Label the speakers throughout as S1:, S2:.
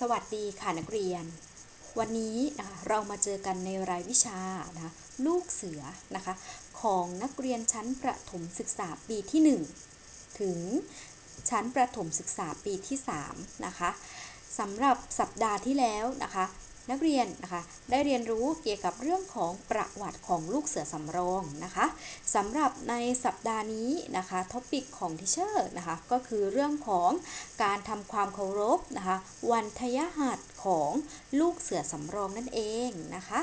S1: สวัสดีค่ะนักเรียน วันนี้นะคะเรามาเจอกันในรายวิชานะคะลูกเสือนะคะของนักเรียนชั้นประถมศึกษาปีที่ 1 ถึงชั้นประถมศึกษาปีที่3นะคะสำหรับสัปดาห์ที่แล้วนะคะ นักเรียนนะคะได้เรียนรู้เกี่ยวกับเรื่องของประวัติของลูกเสือสำรองนะคะสำหรับในสัปดาห์นี้นะคะท็อปิกของทิเชอร์นะคะก็คือเรื่องของการทำความเคารพนะคะวันทยหัสของลูกเสือสำรองนั่นเองนะคะ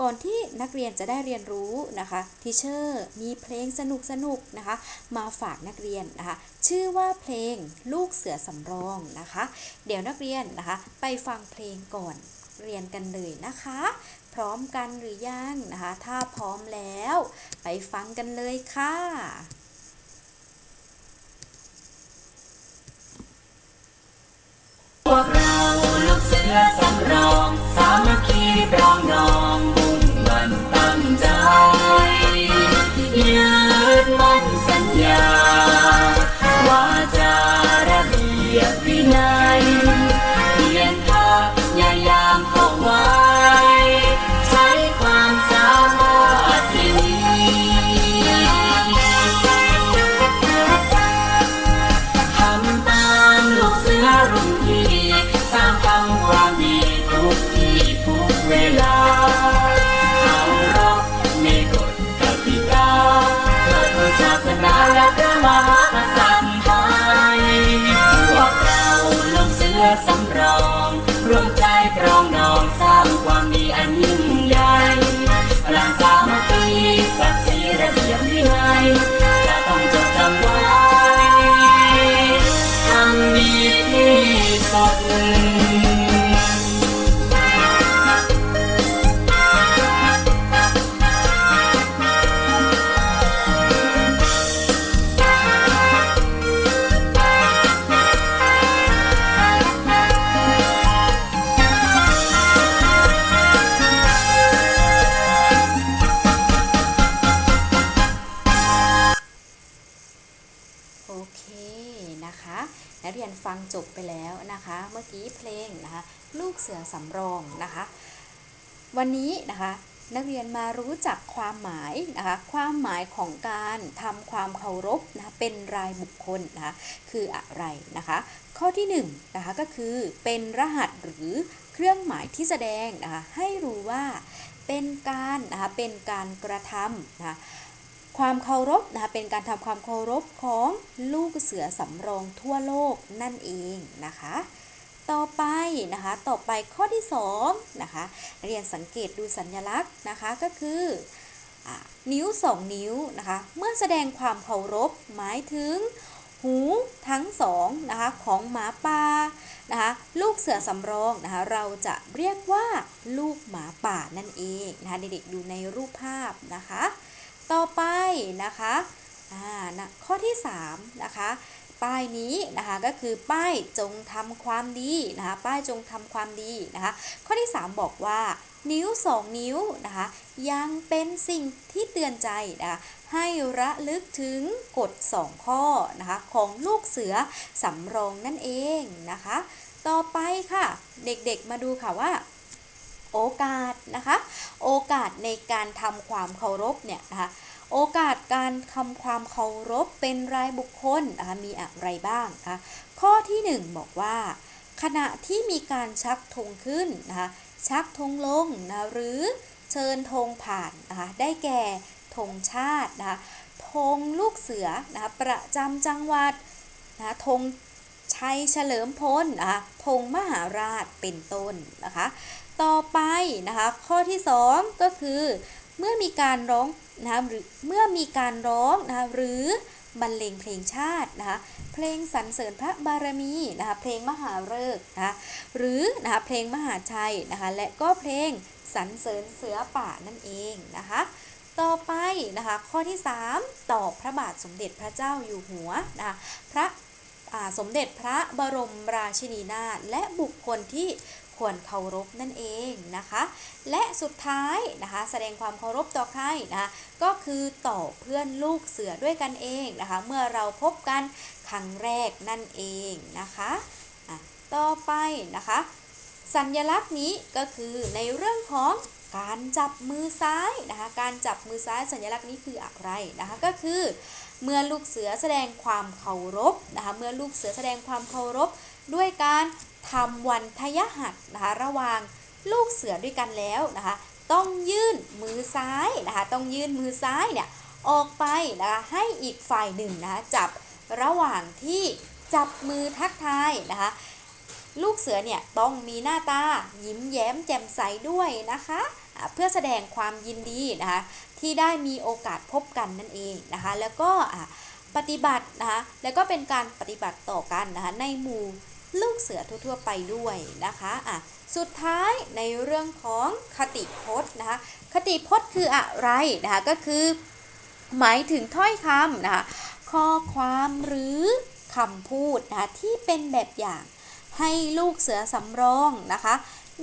S1: ก่อนที่นักเรียนจะได้เรียนรู้นะคะทิเชอร์มีเพลงสนุกสนุกๆนะคะมาฝากนักเรียนนะคะชื่อว่าเพลงลูกเสือสำรองนะคะ เดี๋ยวนักเรียนนะคะไปฟังเพลงก่อน เรียนกันเลยนะคะ พร้อมกันหรือยังนะคะ ถ้าพร้อมแล้ว ไปฟังกันเลยค่ะ
S2: พวกเราลูกเสือสำรองสามัคคีปรองดอง
S1: โอเคนะคะ นักเรียนฟังจบไปแล้วนะคะ เมื่อกี้เพลงนะคะ ลูกเสือสำรองนะคะ วันนี้นะคะนักเรียนมารู้จักความหมายนะคะความหมายของการทำความเคารพนะคะเป็นรายบุคคลนะคะคืออะไรนะคะ ข้อที่1นงนะคะก็คือเป็นรหัสหรือเครื่องหมายที่แสดงนะคะให้รู้ว่าเป็นการนะคะเป็นการกระทำนะคะ ความเคารพนะคะเป็นการทำความเคารพของลูกเสือสำรองทั่วโลกนั่นเองนะคะ ต่อไปนะคะต่อไปข้อที่2นะคะเรียนสังเกตดูสัญลักษณ์นะคะก็คืออนิ้ว 2 นิ้วนะคะเมื่อแสดงความเคารพหมายถึงหูทั้งสองนะคะของหมาป่านะคะลูกเสือสำรองนะคะเราจะเรียกว่าลูกหมาป่านั่นเองนะคะเด็กๆดูในรูปภาพนะคะ ต่อไปนะคะอ่านะข้อที่3นะคะป้ายนี้นะคะก็คือป้ายจงทำความดีนะคะป้ายจงทำความดีนะคะข้อที่ 3 บอกว่า นิ้ว 2 นิ้วนะคะยังเป็นสิ่งที่เตือนใจนะคะให้ระลึกถึงกฎ 2 ข้อนะคะของลูกเสือสำรองนั่นเองนะคะ ต่อไปค่ะ เด็กๆมาดูค่ะว่า โอกาสนะคะ โอกาสในการทำความเคารพเนี่ยนะคะโอกาสการทำความเคารพเป็นรายบุคคลนะคะมีอะไรบ้างนะคะข้อที่ 1 บอกว่า ขณะที่มีการชักธงขึ้นนะคะชักธงลงนะหรือเชิญธงผ่านนะคะได้แก่ธงชาตินะคะธงลูกเสือนะคะประจำจังหวัดนะคะธงชัยเฉลิมพลนะคะธงมหาราชเป็นต้นนะคะ ต่อไปนะคะ ข้อที่ 2 ก็คือ เมื่อมีการร้องนะคะหรือเมื่อมีการร้องนะคะหรือบรรเลงเพลงชาตินะคะเพลงสรรเสริญพระบารมีนะคะเพลงมหาฤกษ์นะคะหรือนะคะเพลงมหาชัยนะคะและก็เพลงสรรเสริญเสือป่านั่นเองนะคะต่อไปนะคะข้อที่ 3 ต่อพระบาทสมเด็จพระเจ้าอยู่หัวนะคะพระสมเด็จพระบรมราชินีนาถและบุคคลที่ ควรเคารพนั่นเองนะคะ และสุดท้ายนะคะ แสดงความเคารพต่อใครนะคะก็คือต่อเพื่อนลูกเสือด้วยกันเองนะคะ เมื่อเราพบกันครั้งแรกนั่นเองนะคะะต่อไปนะคะ สัญลักษณ์นี้ก็คือในเรื่องของการจับมือซ้ายนะคะ การจับมือซ้ายสัญลักษณ์นี้คืออะไรนะคะ ก็คือเมื่อลูกเสือแสดงความเคารพนะคะ เมื่อลูกเสือแสดงความเคารพด้วยการ ทำวันทยหัสนะคะระหว่างลูกเสือด้วยกันแล้วนะคะต้องยื่นมือซ้ายนะคะต้องยื่นมือซ้ายเนี่ยออกไปนะคะให้อีกฝ่ายหนึ่งนะคะจับระหว่างที่จับมือทักทายนะคะลูกเสือเนี่ยต้องมีหน้าตายิ้มแย้มแจ่มใสด้วยนะคะเพื่อแสดงความยินดีนะคะที่ได้มีโอกาสพบกันนั่นเองนะคะแล้วก็ปฏิบัตินะคะแล้วก็เป็นการปฏิบัติต่อกันนะคะในหมู่ ลูกเสือทั่วๆไปด้วยนะคะอะสุดท้ายในเรื่องของคติพจน์นะคะคติพจน์คืออะไรนะคะก็คือ หมายถึงถ้อยคำนะคะข้อความหรือคำพูดนะคะที่เป็นแบบอย่างให้ลูกเสือสำรองนะคะ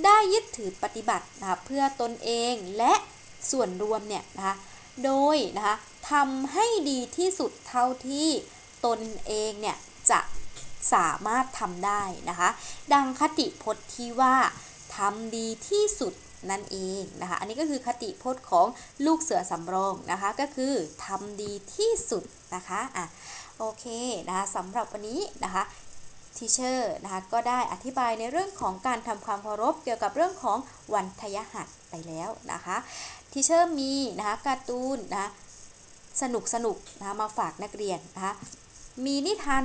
S1: ได้ยึดถือปฏิบัตินะคะเพื่อตนเองและส่วนรวมเนี่ยนะคะโดยนะคะทำให้ดีที่สุดเท่าที่ตนเองเนี่ยจะ สามารถทำได้นะคะ ดังคติพจน์ที่ว่าทำดีที่สุดนั่นเองนะคะ อันนี้ก็คือคติพจน์ของลูกเสือสำรองนะคะ ก็คือทำดีที่สุดนะคะอะโอเคนะคะสำหรับวันนี้นะคะทีเชอร์นะคะก็ได้อธิบายในเรื่องของการทำความเคารพเกี่ยวกับเรื่องของวันทยหัสไปแล้วนะคะทีเชอร์มีนะคะการ์ตูนนะคะสนุกสนุกนะคะมาฝากนักเรียนนะคะมีนิทาน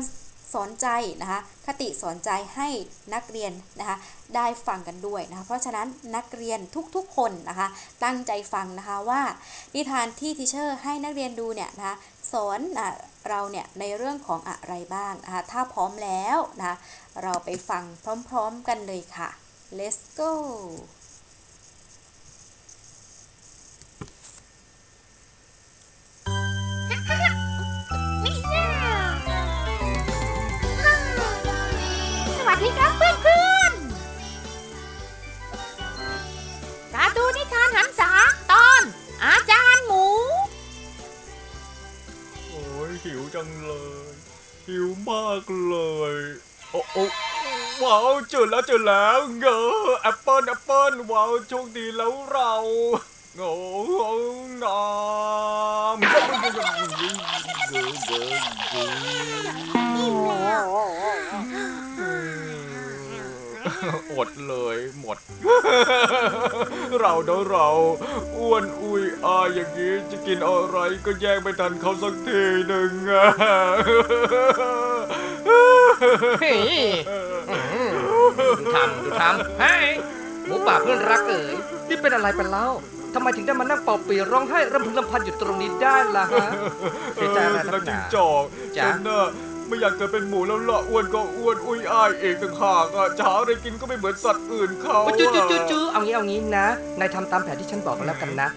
S1: สอนใจนะคะ คติสอนใจให้นักเรียนนะคะได้ฟังกันด้วยนะคะเพราะฉะนั้นนักเรียนทุกๆคนนะคะตั้งใจฟังนะคะว่านิทานที่ทีเชอร์ให้นักเรียนดูเนี่ยนะคะสอนอเราเนี่ยในเรื่องของอะไรบ้างนะคะถ้าพร้อมแล้วนะคะเราไปฟังพร้อมๆกันเลยค่ะ let's go
S3: จั
S4: งเลย หิวมากเลย โอ้โอ้ว้าวเจอแล้วเจอแล้วเงอแอปเปิลแอปเปิลว้าวโชคดีแล้วเราโอ้งามอ อดเลยหมด เราเดาเราอ้วนอุยอายอย่างนี้จะกินอะไรก็แย่งไปทันเขาสักทีหนึ่งอะ
S5: เฮ้ยอื้อหือดูทำดูทำเฮ้ยหมูป่าเพื่อนรักเอ๋ยนี่เป็นอะไรเป็นเล่าทำไมถึงได้มานั่งเป่าปีร้องไห้รำพึงรำพันอยู่ตรงนี้ได้ล่ะฮะเสียใจอะไรนักห
S4: จิ้
S5: นาง
S4: จอก
S5: จ๊ะ
S4: ฉันน่ะ ไม่อยากเกิดเป็นหมูแล้วล่ะอ้วนก็อ้วนอุ้ยอ้ายเองต่างหากอะจะหาอะไรกินก็ไม่เหมือนสัตว์อื่นเขา
S5: โอ้อจู้จู้จู้
S4: อะ
S5: จู้เอางี้เอางี้นะนายทำตามแผนที่ฉันบอกกันแล้วกันนะ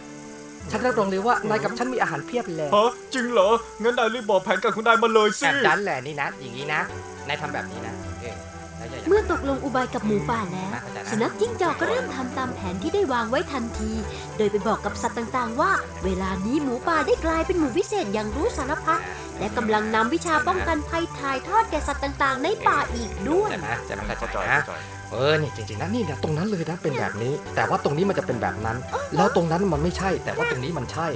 S5: ฉันรับรองเลยว่านายกับฉันมีอาหารเพียบเลย
S4: ฮะจริงเหรองั้นนายรีบบอกแผนการของนายมาเลยสิ
S5: แบบนั้นแหละนี่นะ อย่างนี้นะ นายทำแบบนี้นะ เออแล้วอย่าอย่า
S6: เมื่อตกลงอุบายกับหมูป่าแล้ว
S5: นะเข้าใจนะ
S6: สุนัขจิ้งจอกก็เริ่มทำตามแผนที่ได้วางไว้ทันที โดยไปบอกกับสัตว์ต่างๆ ว่า เวลานี้หมูป่าได้กลายเป็นหมูวิเศษอย่างรู้สารพัดและกำลังนำวิชาป้องกันภัยถ่ายทอดแก่สัตว์ต่างๆ ในป่าอีกด้วย
S5: ใช่ไหมใช่ไหมเข้าใจ
S4: จอย
S5: นะ
S4: จอย
S5: เออนี่จริงๆนะนี่นะตรงนั้นเลยนะเป็นแบบนี้ แต่ว่าตรงนี้มันจะเป็นแบบนั้น แล้วตรงนั้นมันไม่ใช่ แต่ว่าตรงนี้มันใช่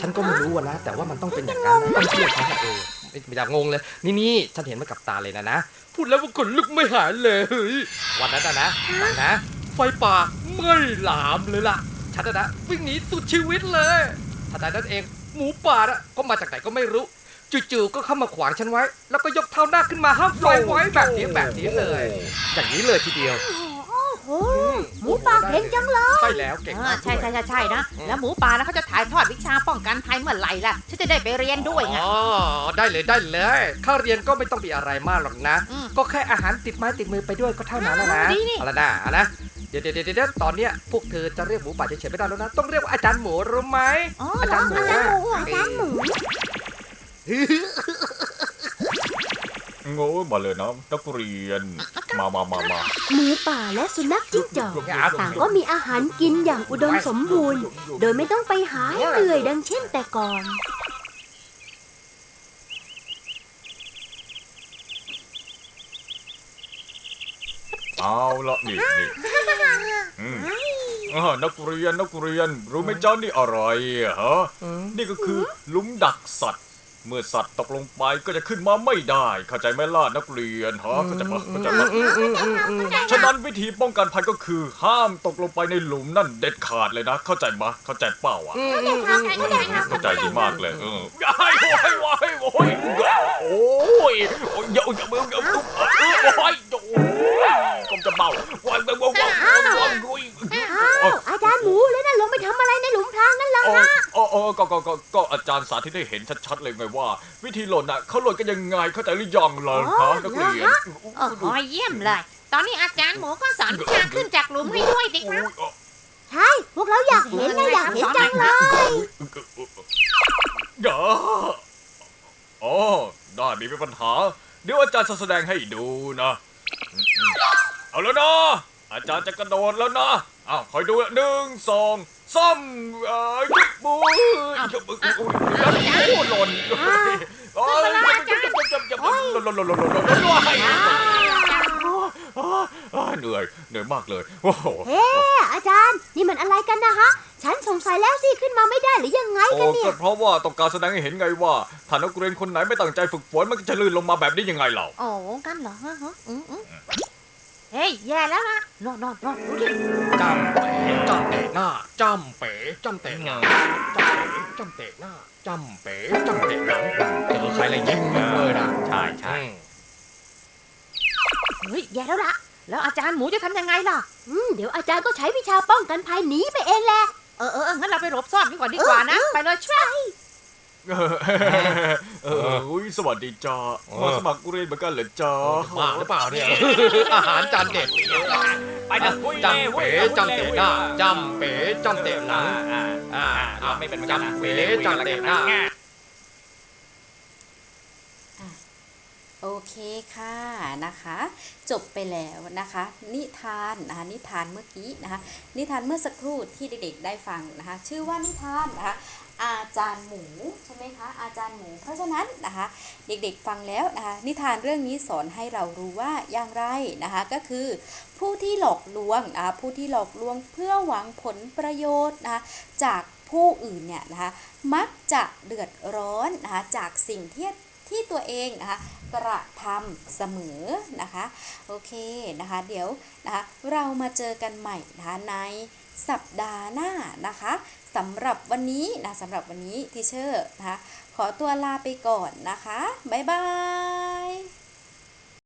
S5: ฉันก็ไม่รู้อะนะ แต่ว่ามันต้องเป็นอย่างนั้นนะต้องเชื่อฉันนะเออไม่ไม่อยากงงเลย นี่นี่ฉันเห็นมากับตาเลยนะนะพูดแล้วว่าขนลุกไม่หายเลยเฮ้ยวันนั้นนะนะฟังนะ ไฟป่าไม่หลามเลยล่ะฉันนะนะวิ่งหนีสุดชีวิตเลยทันใดนั้นเอง หมูป่าน่ะก็มาจากไหนก็ไม่รู้ จู่ๆก็เข้ามาขวางฉันไว้ แล้วก็ยกเท้าหน้าขึ้นมาห้ามไฟไว้แบบนี้แบบนี้เลย อย่างนี้เลยทีเดียว
S6: โอ้หมูป่าเก่งจังเลย
S5: ใช่แล้วเก่ง
S3: อ่ามา
S5: ก
S3: ใช่
S5: ด้วย
S3: ใช่ใช่ใช่นะ แล้วหมูป่านะเขาจะถ่ายทอดวิชาป้องกันภัยเมื่อไหร่ล่ะฉันจะได้ไปเรียนด้วยไง
S5: อ๋อได้เลยได้เลยข้าเรียนก็ไม่ต้องมีอะไรมากหรอกนะ
S3: อืม
S5: ก็แค่อาหารติดไม้ติดมือไปด้วยก็เท่านั้นนะนะ
S3: ดีนี่
S5: เอาละนะเอานะเดี๋ยวเดี๋ยวเดี๋ยวเดี๋ยวตอนเนี้ยพวกเธอจะเรียกหมูป่าเฉยๆไม่ได้แล้วนะ ต้องเรียกว่าอาจารย์หมูรู้ไหม
S3: อ๋อ
S5: อาจารย์หมู
S6: อาจารย์หมูอาจารย์หมู
S4: โง่มาเลยนะนักเรียน มามามามา
S6: หมูป่าและสุนัขจิ้งจอกต่างก็มีอาหารกินอย่างอุดมสมบูรณ์ โดยไม่ต้องไปหาเหนื่อยดังเช่นแต่ก่อน
S4: อเอาละนี่นี่อืมอ่านักเรียนนักเรียน รู้ไหมจ้านี่อะไรอะฮะนี่ก็คือหลุมดักสัตว์ เมื่อสัตว์ตกลงไปก็จะขึ้นมาไม่ได้ เข้าใจไหมล่ะนักเรียนฮะเข้าใจปะเข้าใจปะฉะนั้นวิธีป้องกันภัยก็คือ ห้ามตกลงไปในหลุมนั่นเด็ดขาดเลยนะ เข้าใจมะเข้าใจเปล่าอะเข้าใจดีมากเลยเออไอ้โอ้ยโอ้ยโอ้ยโอ้ยเยอะเยอะเยอะเยอะโอ้ยโอ้ยกมจะเบาว้ายว้ายว้ายาจารย์สาธิตให้เห็นชัดๆเลยไงว่า วิธีหล่นอะเขาหล่นกันยังไงเข้าใจหรือยังล่ะฮะนักเรียน
S3: โอ้โหเยี่ยมเลย ตอนนี้อาจารย์หมูก็สอนวิชาขึ้นจากหลุมให้ด้วยดิครับ
S6: ใช่พวกเราอยากเห็นนะอยากเห็นจังเลย
S4: อย่าอ๋อได้ไม่เป็นปัญหา เดี๋ยวอาจารย์จะแสดงให้ดูนะอืมๆเอาแล้วนะอาจารย์จะกระโดดแล้วนะอ้าวคอยดูนะหนึ่งสอง สามเอ่อยุบมือยุบมืออุ้ยยันโอ้หล่นโอ้ยยับยับยับยับยับหล่นหล่นหล่นหล่นหล่นหล่นหล่นเหนื่อยเหนื่อยมากเลยโอ้โห
S6: เฮ้อาจารย์ นี่มันอะไรกันนะฮะ ฉันสงสัยแล้วสิขึ้นมาไม่ได้หรือยังไง
S4: โอ้
S6: กันเนี่
S4: ก็
S6: ย
S4: เพราะว่าต้องการแสดงให้เห็นไงว่าถ้านักเรียนคนไหนไม่ตั้งใจฝึกฝนมันก็จะลื่นลงมาแบบนี้ยังไงเล่า
S3: โอ้กันเหรอฮะฮะอืมอืม เฮ้ย แย่แล้วล่ะนอนนอนนอนดูดิ
S5: จำเป๋จำเตะหน้าจำเป๋จำเตะหน้าจำเป๋จำเตะหน้าจำเป๋จำเตะหลังเจอใครอะไรยิ้มเลยนะใช่ใช่
S3: เฮ้ย แย่แล้วล่ะ แล้วอาจารย์หมูจะทำยังไงล่ะ
S6: อืม เดี๋ยวอาจารย์ก็ใช้วิชาป้องกันภัยหนีไปเองแหละ
S3: เออเออเอองั้นเราไปหลบซ่อนดีกว่าดีกว่านะ ไปเลยช่วย
S4: เออเอออุ้ยสวัสดีจ้ามาสมัครเรียนเหมือนกันเหรอจ้า
S5: บ้าหรือเปล่าเนี่ย อาหารจานเด็ด
S2: ไปนะหุย
S5: จำเป๋จำเตะหน้าจำเป๋จำเตะหลังอ่าอ่า
S2: ไม่เป็นเหมือนกันนะ
S5: จำเป๋จำเตะหน้า
S1: โอเคค่ะนะคะ จบไปแล้วนะคะ นิทานนะคะนิทานเมื่อกี้นะคะ นิทานเมื่อสักครู่ที่เด็กๆได้ฟังนะคะ ชื่อว่านิทานนะคะ อาจารย์หมูใช่ไหมคะอาจารย์หมู เพราะฉะนั้นนะคะเด็กๆฟังแล้วนะคะนิทานเรื่องนี้สอนให้เรารู้ว่าอย่างไรนะคะก็คือผู้ที่หลอกลวงนะคะผู้ที่หลอกลวงเพื่อหวังผลประโยชน์นะคะจากผู้อื่นเนี่ยนะคะมักจะเดือดร้อนนะคะจากสิ่งที่ที่ตัวเองนะคะกระทำเสมอนะคะโอเคนะคะเดี๋ยวนะคะเรามาเจอกันใหม่นะคะในสัปดาห์หน้านะคะ สำหรับวันนี้นะสำหรับวันนี้ทีเชอร์นะคะขอตัวลาไปก่อนนะคะ บ๊ายบาย